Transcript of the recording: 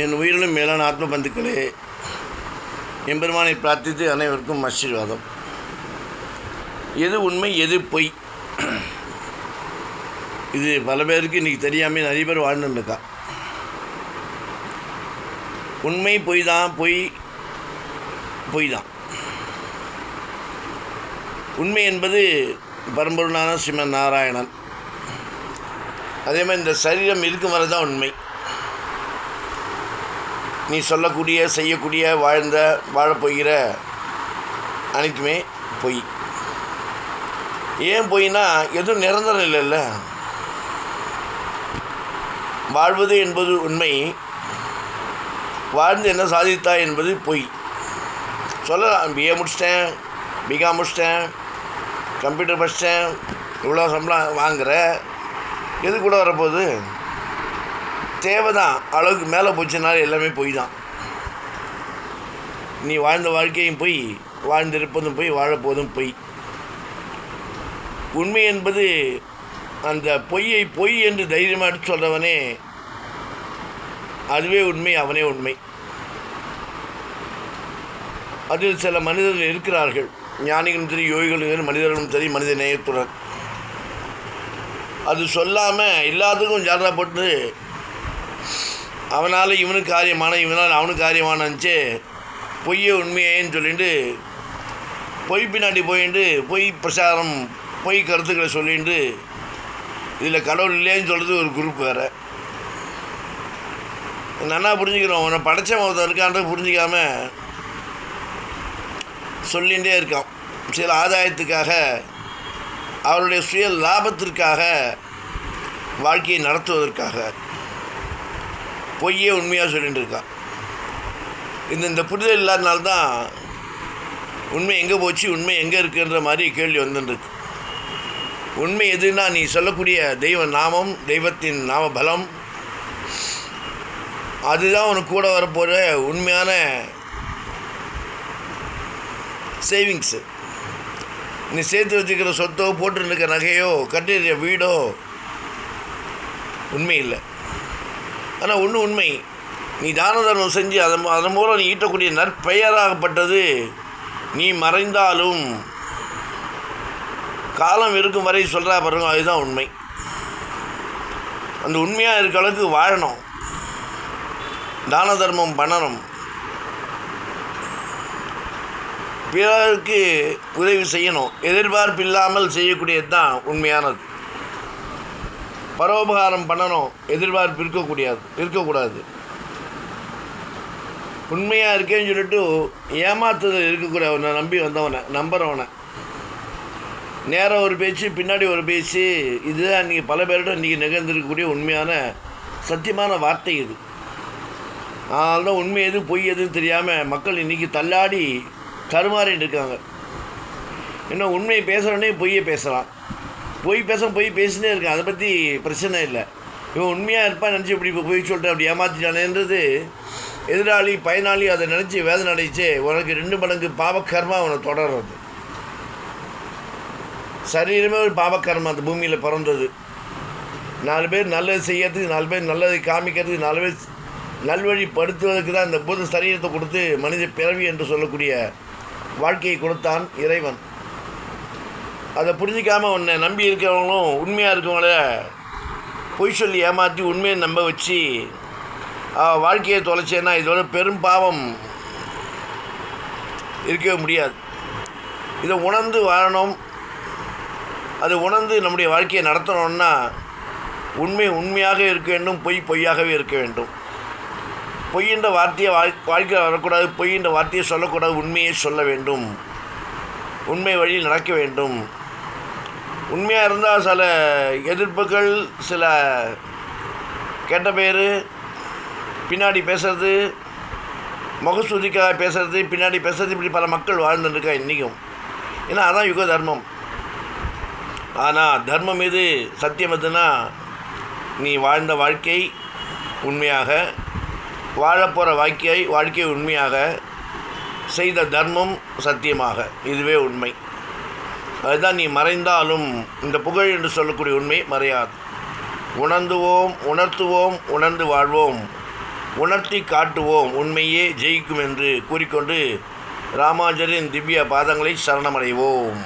என் உயிரிலும் மேலான ஆத்ம பந்துக்களே எம்பெருமானை பிரார்த்தித்து அனைவருக்கும் ஆசீர்வாதம். எது உண்மை எது பொய்? இது பல பேருக்கு இன்றைக்கி தெரியாமல் நிறைய பேர் வாழ்ந்துருக்கா உண்மை பொய் தான் பொய் பொய் தான் உண்மை என்பது பரம்பொருளான ஸ்ரீமன் நாராயணன். அதே மாதிரி இந்த சரீரம் இருக்கும் வரை தான் உண்மை. நீ சொல்லக்கூடிய செய்யக்கூடிய வாழ்ந்த வாழப்போகிற அனைத்துமே பொய். ஏன் பொய்னா எதுவும் நிரந்தரம் இல்லைல்ல. வாழ்வது என்பது உண்மை. வாழ்ந்து என்ன சாதித்தா என்பது பொய். சொல்லலாம் பிஏ முடிச்சிட்டேன் பிகா முடிச்சிட்டேன் கம்ப்யூட்டர் படிச்சிட்டேன் இவ்வளோ சம்பளம் வாங்குகிற எது கூட வரப்போகுது? தேவை தான் அளவுக்கு மேலே போச்சுனால எல்லாமே பொய் தான் நீ வாழ்ந்த வாழ்க்கையும் பொய் வாழ்ந்திருப்பதும் பொய் வாழப்போதும் பொய். உண்மை என்பது அந்த பொய்யை பொய் என்று தைரியமாக எடுத்து சொல்கிறவனே அதுவே உண்மை அவனே உண்மை. அதில் சில மனிதர்கள் இருக்கிறார்கள். ஞானிகளும் சரி யோகிகளும் சரி மனிதர்களும் சரி மனித நேயத்துடன். அது சொல்லாமல் எல்லாத்துக்கும் ஜாதா போட்டு அவனால் இவனுக்கு காரியமான இவனால் அவனுக்கு காரியமானச்சு பொய்யே உண்மையேன்னு சொல்லிட்டு பொய் பின்னாடி போயிட்டு பொய் பிரச்சாரம் பொய் கருத்துக்களை சொல்லிட்டு இதில் கடவுள் இல்லைன்னு சொல்கிறது ஒரு குரூப் வேறு. நன்னா புரிஞ்சுக்கிறோம் உன்னை படைச்சவன் ஒருத்தன் இருக்கான்றது புரிஞ்சிக்காம சொல்லிகிட்டே இருக்கான். சில ஆதாயத்துக்காக அவருடைய சுய லாபத்திற்காக வாழ்க்கையை நடத்துவதற்காக. பொய்யே உண்மையாக சொல்லிகிட்டு இருக்கான் இந்த இந்த புரிதல் இல்லாதனால்தான் உண்மை எங்கே போச்சு உண்மை எங்கே இருக்குன்ற மாதிரி கேள்வி வந்துருக்கு உண்மை எதுனா நீ சொல்லக்கூடிய தெய்வ நாமம் தெய்வத்தின் நாம பலம் அதுதான் உனக்கு கூட வரப்போகிற உண்மையான சேவிங்ஸு நீ சேர்த்து வச்சுக்கிற சொத்தோ போட்டுருக்க நகையோ கட்டிருக்க வீடோ உண்மை இல்லை. ஆனால் ஒன்று உண்மை. நீ தான தர்மம் செஞ்சு அதன் அதன் மூலம் நீ ஈட்டக்கூடிய நற்பெயராகப்பட்டது நீ மறைந்தாலும் காலம் இருக்கும் வரை சொல்கிறா பாருங்க அதுதான் உண்மை. அந்த உண்மையாக இருக்க அளவுக்கு வாழணும். தான தர்மம் பண்ணணும். பிறருக்கு உதவி செய்யணும். எதிர்பார்ப்பு இல்லாமல் செய்யக்கூடியது தான் உண்மையானது. பரோபகாரம் பண்ணணும் எதிர்பார்ப்பு இருக்கக்கூடியது இருக்கக்கூடாது. உண்மையாக இருக்கேன்னு சொல்லிட்டு ஏமாத்துதல் இருக்கக்கூடிய அவனை நம்பி வந்தவனை நம்புறவனை. நேரம் ஒரு பேச்சு பின்னாடி ஒரு பேச்சு இதுதான் இன்றைக்கி பல பேரிடம் இன்றைக்கி நிகழ்ந்திருக்கக்கூடிய உண்மையான சத்தியமான வார்த்தை இது. அதனால தான் உண்மை எது பொய் எதுன்னு தெரியாமல் மக்கள் இன்றைக்கி தள்ளாடி தருமாறின்னு இருக்காங்க. இன்னும் உண்மையை பேசுகிறோன்னே பொய்யை பேசலாம் போய் பேச போய் பேசினே இருக்கான். அதை பற்றி பிரச்சனை இல்லை. இவன் உண்மையாக இருப்பான் நினச்சி இப்படி இப்போ பொய் அப்படி ஏமாத்திட்டானேன்றது எதிராளி பயனாளி அதை நினச்சி வேதனை அடைச்சு உனக்கு ரெண்டு மடங்கு பாவக்கர்மா அவனை தொடர்றது. சரீரமே ஒரு பாவக்கர்மா அந்த பூமியில் பிறந்தது. நாலு பேர் நல்லது செய்யறதுக்கு நாலு பேர் நல்லதை காமிக்கிறதுக்கு நாலு பேர் நல்வழிப்படுத்துவதற்கு தான் இந்த பூத சரீரத்தை கொடுத்து மனித பிறவி என்று சொல்லக்கூடிய வாழ்க்கையை கொடுத்தான் இறைவன். அதை புரிஞ்சிக்காமல் உன்னை நம்பி இருக்கிறவங்களும் உண்மையாக இருக்கவங்கள பொய் சொல்லி ஏமாற்றி உண்மையை நம்ப வச்சு வாழ்க்கையை தொலைச்சேன்னா இதோட பெரும் பாவம் இருக்கவே முடியாது. இதை உணர்ந்து வாழணும். அது உணர்ந்து நம்முடைய வாழ்க்கையை நடத்தணும்னா உண்மை உண்மையாக இருக்க வேண்டும் பொய் பொய்யாகவே இருக்க வேண்டும். பொய்யின்ற வார்த்தையை வாழ் வாழ்க்கையில் வரக்கூடாது பொய்யின்ற வார்த்தையை சொல்லக்கூடாது உண்மையை சொல்ல வேண்டும். உண்மை வழியில் நடக்க வேண்டும். உண்மையாக இருந்தால் சில எதிர்ப்புகள் சில கெட்ட பேர் பின்னாடி பேசுறது முகசூதிக்காக பேசுறது பின்னாடி பேசுறது இப்படி பல மக்கள் வாழ்ந்துருக்கா இன்றைக்கும் ஏன்னா அதான் யுக தர்மம். ஆனால் தர்மம் மீது சத்தியம் எதுனா நீ வாழ்ந்த வாழ்க்கை உண்மையாக வாழப்போகிற வாழ்க்கையை வாழ்க்கை உண்மையாக செய்த தர்மம் சத்தியமாக. இதுவே உண்மை. அதுதான் நீ மறைந்தாலும் இந்த புகழ் என்று சொல்லக்கூடிய உண்மை மறையாது. உணர்ந்துவோம் உணர்த்துவோம் உணர்ந்து வாழ்வோம். உணர்த்தி காட்டுவோம் உண்மையே ஜெயிக்கும் என்று கூறிக்கொண்டு ராமானுஜரின் திவ்ய பாதங்களை சரணமடைவோம்.